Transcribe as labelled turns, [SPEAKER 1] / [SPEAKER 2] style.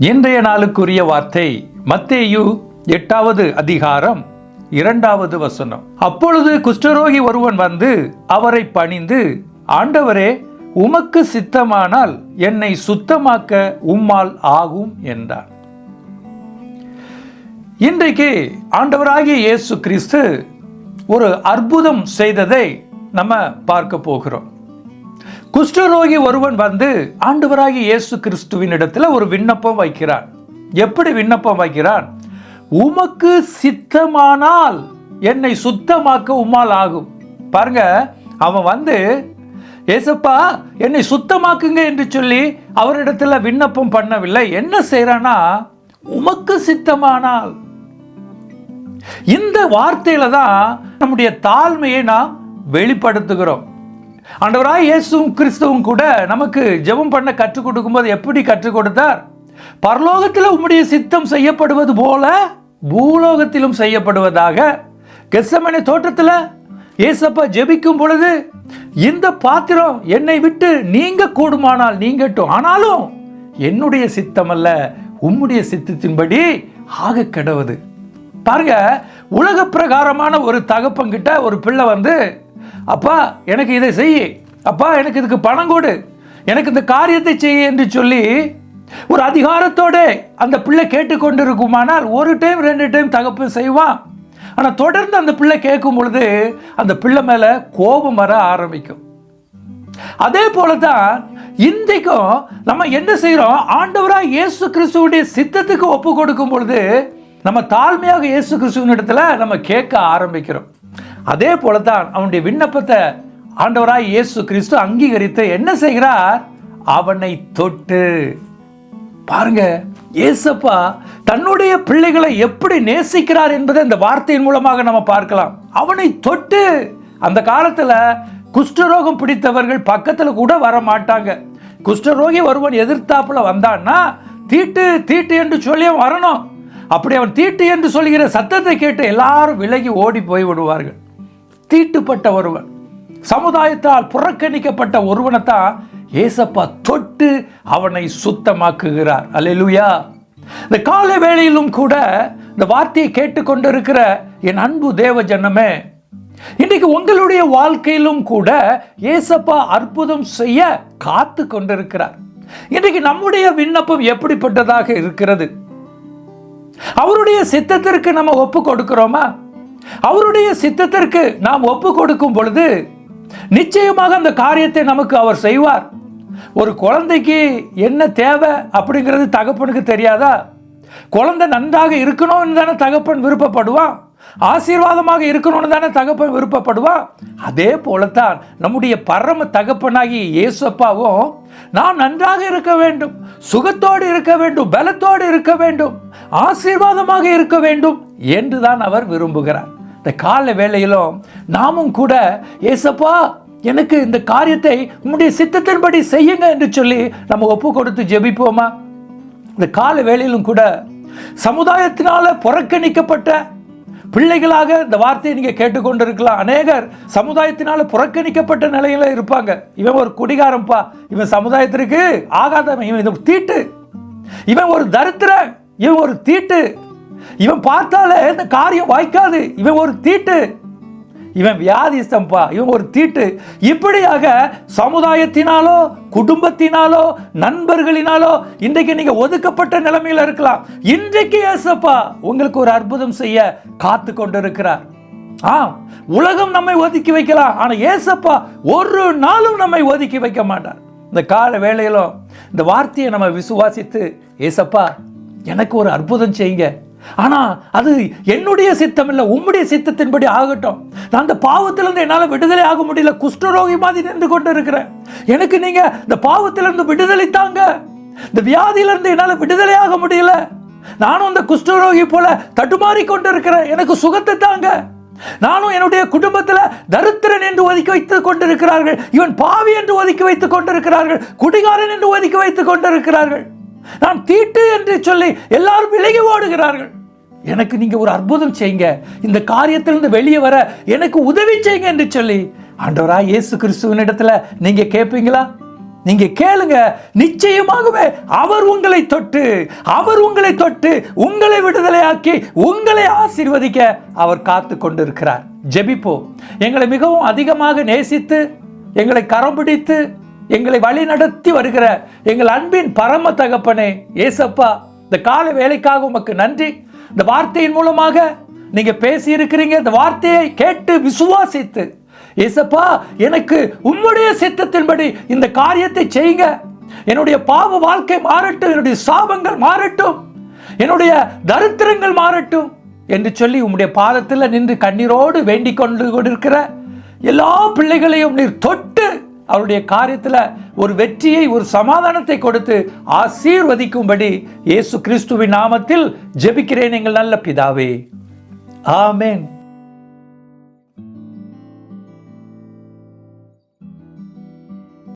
[SPEAKER 1] இன்றைய நாளுக்குரிய வார்த்தை மத்தேயு எட்டாவது அதிகாரம் இரண்டாவது வசனம். அப்பொழுது குஷ்டரோகி ஒருவன் வந்து அவரை பணிந்து ஆண்டவரே உமக்கு சித்தமானால் என்னை சுத்தமாக்க உம்மால் ஆகும் என்றான். இன்றைக்கு ஆண்டவராகிய இயேசு கிறிஸ்து ஒரு அற்புதம் செய்ததை நம்ம பார்க்க போகிறோம். குஷ்டரோகி ஒருவன் வந்து ஆண்டவராகி இயேசு கிறிஸ்துவின் இடத்துல ஒரு விண்ணப்பம் வைக்கிறான். எப்படி விண்ணப்பம் வைக்கிறான்? உமக்கு சித்தமானால் என்னை சுத்தமாக்க உம்மால் ஆகும். பாருங்க அவன் வந்து ஏசப்பா என்னை சுத்தமாக்குங்க என்று சொல்லி அவரிடத்துல விண்ணப்பம் பண்ணவில்லை. என்ன செய்யறானா உமக்கு சித்தமானால். இந்த வார்த்தையில தான் நம்முடைய தாழ்மையை நாம் வெளிப்படுத்துகிறோம். ஆண்டவராய் இயேசுவும் கிறிஸ்துவும் கூட நமக்கு ஜெபம் பண்ண கற்றுக் கொடுக்கும்போது எப்படி கற்றுக் கொடுத்தார்? பரலோகத்தில் உம்முடைய சித்தம் செய்யப்படுவது போல பூலோகத்திலும் செய்யப்படுவதாக கெசமனை தோட்டத்தில் ஏசப்பா ஜெபிக்கும் பொழுது இந்த பாத்திரம் என்னை விட்டு நீங்க கூடுமானால் நீங்கட்டும். ஆனாலும் என்னுடைய சித்தம் அல்ல உம்முடைய சித்தத்தின்படி ஆக கிடவுது. பாருங்க உலக பிரகாரமான ஒரு தகப்பங்கிட்ட ஒரு பிள்ளை வந்து அப்பா எனக்கு இதை செய். அப்பா எனக்கு இதுக்கு பணம் கொடு. எனக்கு இந்த காரியத்தை செய்ய என்று சொல்லி ஒரு அதிகாரத்தோட அந்த பிள்ளை கேட்டுக்கொண்டு இருக்குமானால் ஒரு டைம் ரெண்டு டைம் தகப்பு செய்வான். ஆனால் தொடர்ந்து அந்த பிள்ளை கேட்கும் பொழுது அந்த பிள்ளை மேலே கோபம் வர ஆரம்பிக்கும். அதே போல தான் இன்றைக்கும் நம்ம என்ன செய்கிறோம் ஆண்டவராக இயேசு கிறிஸ்துவனுடைய சித்தத்துக்கு ஒப்பு கொடுக்கும் பொழுது நம்ம தாழ்மையாக இயேசு கிறிஸ்துவின் இடத்துல நம்ம கேட்க ஆரம்பிக்கிறோம். அதே போல தான் அவனுடைய விண்ணப்பத்தை ஆண்டவராய் இயேசு கிறிஸ்து அங்கீகரித்து என்ன செய்கிறார்? அவனை தொட்டு. பாருங்க ஏசப்பா தன்னுடைய பிள்ளைகளை எப்படி நேசிக்கிறார் என்பதை இந்த வார்த்தையின் மூலமாக நம்ம பார்க்கலாம். அவனை தொட்டு. அந்த காலத்தில் குஷ்டரோகம் பிடித்தவர்கள் பக்கத்தில் கூட வர மாட்டாங்க. குஷ்டரோகி ஒருவன் எதிர்த்தாப்புல வந்தான்னா தீட்டு தீட்டு என்று சொல்லி அவன் வரணும். அப்படி அவன் தீட்டு என்று சொல்கிற சத்தத்தை கேட்டு எல்லாரும் விலகி ஓடி போய் விடுவார்கள். தீட்டுப்பட்ட ஒருவன். சமுதாயத்தால் புறக்கணிக்கப்பட்ட ஒருவனைத்தான் ஏசப்பா தொட்டு அவனை சுத்தமாக்குகிறார். அல்லேலூயா. இந்த கால வேளையிலும் கூட இந்த வார்த்தையை கேட்டுக்கொண்டிருக்கிற என் அன்பு தேவ ஜனமே இன்னைக்கு உங்களுடைய வாழ்க்கையிலும் கூட ஏசப்பா அற்புதம் செய்ய காத்து கொண்டிருக்கிறார். இன்றைக்கு நம்முடைய விண்ணப்பம் எப்படிப்பட்டதாக இருக்கிறது? அவருடைய சித்தத்திற்கு நம்ம ஒப்பு கொடுக்கிறோமா? அவருடைய சித்தத்திற்கு நாம் ஒப்பு கொடுக்கும் பொழுது நிச்சயமாக அந்த காரியத்தை நமக்கு அவர் செய்வார். ஒரு குழந்தைக்கு என்ன தேவை அப்படிங்கிறது தகப்பனுக்கு தெரியாதா? குழந்தை நன்றாக இருக்கணும்னு தானே தகப்பன் விருப்பப்படுவான். ஆசீர்வாதமாக இருக்கணும்னு தானே தகப்பன் விருப்பப்படுவான். அதே போலத்தான் நம்முடைய பரம தகப்பனாகி இயேசப்பாவும் நான் நன்றாக இருக்க வேண்டும் சுகத்தோடு இருக்க வேண்டும் பலத்தோடு இருக்க வேண்டும் ஆசீர்வாதமாக இருக்க வேண்டும் என்று தான் அவர் விரும்புகிறார். இந்த கால வேளையிலும் நாமும் கூட ஏசப்பா எனக்கு இந்த காரியத்தை உம்முடைய சித்தத்தின்படி செய்யுங்க என்று சொல்லி நம்ம ஒப்பு கொடுத்து ஜெபிப்போமா? இந்த கால வேளையிலும் கூட சமுதாயத்தினால புறக்கணிக்கப்பட்ட பிள்ளைகளாக இந்த வார்த்தையை நீங்கள் கேட்டுக்கொண்டிருக்கலாம். அநேகர் சமுதாயத்தினால புறக்கணிக்கப்பட்ட நிலையில இருப்பாங்க. இவன் ஒரு குடிகாரம்பா இவன் சமுதாயத்திற்கு ஆகாதவன். இவன் இது தீட்டு. இவன் ஒரு தரித்திரன். இவன் ஒரு தீட்டு. இவன் பார்த்தாலே இந்த காரியம் வாய்க்காது. இவன் ஒரு தீட்டு. இவன் வியாதிஸ்தம்பா இவன் ஒரு தீட்டு. இப்படியாக சமுதாயத்தினாலோ குடும்பத்தினாலோ நண்பர்களினாலோ இன்றைக்கு நீங்க ஒதுக்கப்பட்ட நிலைமையில இருக்கலாம். இன்றைக்கு ஏசப்பா உங்களுக்கு ஒரு அற்புதம் செய்ய காத்து கொண்டிருக்கிறார். ஆ உலகம் நம்மை ஒதுக்கி வைக்கலாம். ஆனா ஏசப்பா ஒரு நாளும் நம்மை ஒதுக்கி வைக்க மாட்டார். இந்த கால வேளையிலும் இந்த வார்த்தையை நம்ம விசுவாசித்து ஏசப்பா எனக்கு ஒரு அற்புதம் செய்யுங்க. ஆனா அது என்னுடைய சித்தம் இல்லை உம்முடைய சித்தத்தின்படி ஆகட்டும். நான் அந்த பாவத்திலிருந்து என்னால் விடுதலை ஆக முடியல குஷ்டரோகி மாதிரி நின்று கொண்டு இருக்கிறேன் எனக்கு நீங்க இந்த பாவத்திலிருந்து விடுதலை தாங்க. இந்த வியாதியிலிருந்து என்னால் விடுதலை ஆக முடியல. நானும் அந்த குஷ்டரோகி போல தட்டுமாறி கொண்டு இருக்கிறேன் எனக்கு சுகத்தை தாங்க. நானும் என்னுடைய குடும்பத்தில் தரித்திரன் என்று ஒதுக்கி வைத்துக் கொண்டிருக்கிறார்கள். இவன் பாவி என்று ஒதுக்கி வைத்துக் கொண்டிருக்கிறார்கள். குடிகாரன் என்று ஒதுக்கி வைத்துக் கொண்டிருக்கிறார்கள். நான் தீட்டு என்று சொல்லி எல்லாரும் விலகி ஓடுகிறார்கள். எனக்கு நீங்கள் ஒரு அற்புதம் செய்யுங்க. இந்த காரியத்திலிருந்து வெளியே வர எனக்கு உதவி செய்யுங்க என்று சொல்லி ஆண்டவரா இயேசு கிறிஸ்துவின் இடத்துல நீங்கள் கேட்பீங்களா நீங்கள் கேளுங்க. நிச்சயமாகவே அவர் உங்களை தொட்டு அவர் உங்களை தொட்டு உங்களை விடுதலையாக்கி உங்களை ஆசீர்வதிக்க அவர் காத்து கொண்டிருக்கிறார். ஜெபிப்போம். எங்களை மிகவும் அதிகமாக நேசித்து எங்களை கரம் பிடித்து எங்களை வழிநடத்தி வருகிற எங்கள் அன்பின் பரம தகப்பனே ஏசப்பா இந்த கால வேலைக்காக உமக்கு நன்றி. இந்த வார்த்தையின் மூலமாக நீங்க பேசி இருக்கிறீங்க இந்த வார்த்தையை கேட்டு விசுவாசித்து ஏசப்பா எனக்கு உம்முடைய சித்தத்தின்படி இந்த காரியத்தை செய்யுங்க. என்னுடைய பாவ வாழ்க்கை மாறட்டும் என்னுடைய சாபங்கள் மாறட்டும் என்னுடைய தரித்திரங்கள் மாறட்டும் என்று சொல்லி உம்முடைய பாதத்தில் நின்று கண்ணீரோடு வேண்டிக் கொண்டு கொண்டிருக்கிற எல்லா பிள்ளைகளையும் நீர் தொட்டு அவருடைய காரியத்தில் ஒரு வெற்றியை ஒரு சமாதானத்தை கொடுத்து ஆசீர்வதிக்கும்படி இயேசு கிறிஸ்துவின் நாமத்தில் ஜெபிக்கிறேன் எங்கள் நல்ல பிதாவே. ஆமேன்.